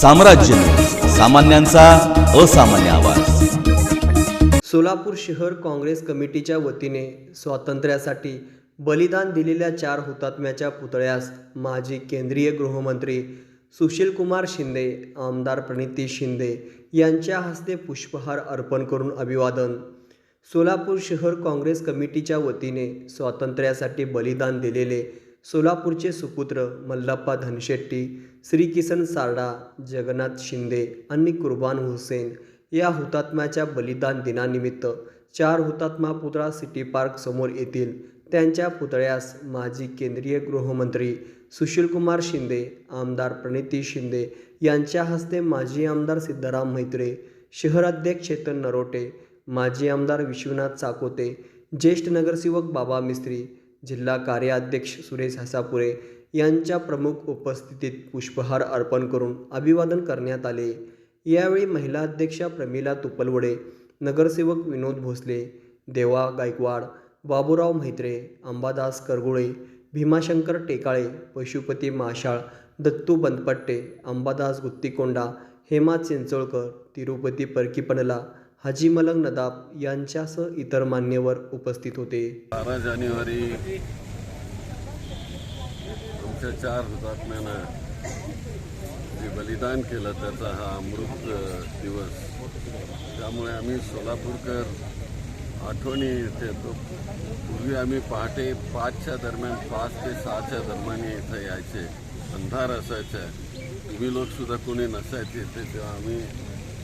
साम्राज्य. सामान्यांचा असामान्य आवाज. सोलापूर शहर काँग्रेस कमिटीच्या वतीने स्वातंत्र्यासाठी बलिदान दिलेल्या चार हुतात्म्याच्या पुतळ्यास माजी केंद्रीय गृहमंत्री सुशीलकुमार शिंदे आमदार प्रणिती शिंदे यांच्या हस्ते पुष्पहार अर्पण करून अभिवादन. सोलापूर शहर काँग्रेस कमिटीच्या वतीने स्वातंत्र्यासाठी बलिदान दिलेले सोलापूरचे सुपुत्र मल्लप्पा धनशेट्टी श्री किसन सारडा जगन्नाथ शिंदे आणि कुर्बान हुसेन या हुतात्म्याच्या बलिदान दिनानिमित्त चार हुतात्मा पुतळा सिटी पार्क समोर येतील. त्यांच्या पुतळ्यास माजी केंद्रीय गृहमंत्री सुशीलकुमार शिंदे आमदार प्रणिती शिंदे यांच्या हस्ते माजी आमदार सिद्धराम मैत्रे शहराध्यक्ष चेतन नरोटे माजी आमदार विश्वनाथ चाकोते ज्येष्ठ नगरसेवक बाबा मिस्त्री जिल्हा कार्याध्यक्ष सुरेश हसापुरे यांच्या प्रमुख उपस्थितीत पुष्पहार अर्पण करून अभिवादन करण्यात आले. यावेळी महिला अध्यक्षा प्रमिला तुपलवडे नगरसेवक विनोद भोसले देवा गायकवाड बाबूराव म्हात्रे अंबादास करगुळे भीमाशंकर टेकाळे पशुपती माशाळ दत्तू बंदपट्टे अंबादास गुत्तीकोंडा हेमा चिंचोळकर तिरुपती परकीपणला हाजी मलंग नदाब यांच्यासह इतर मान्यवर उपस्थित होते. बारा जानेवारी आमच्या चार हुतात्म्यानं जे बलिदान केलं त्याचा हा अमृत दिवस. त्यामुळे आम्ही सोलापूरकर आठवणी येतो. पूर्वी आम्ही पहाटे पाचच्या दरम्यान पाच ते सहाच्या दरम्यान इथं यायचे. अंधार असायचा. तुम्ही लोकसुद्धा कोणी नसायचे. ते तेव्हा आम्ही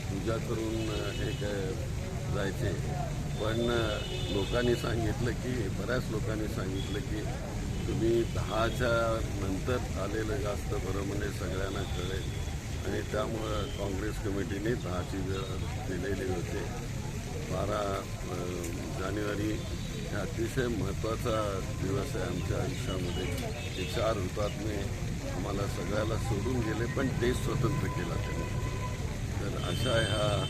पूजा करून हे काय जायचे. पण लोकांनी सांगितलं की बऱ्याच लोकांनी सांगितलं की तुम्ही दहाच्या नंतर आलेलं जास्त बरं म्हणजे सगळ्यांना कळेल. आणि त्यामुळं काँग्रेस कमिटीने दहाची वेळ दिलेली होती. बारा जानेवारी हा अतिशय महत्त्वाचा दिवस आहे आमच्या आयुष्यामध्ये. हे चार हुतात्मे आम्हाला सगळ्याला सोडून गेले पण देश स्वतंत्र केला त्यांनी. I say,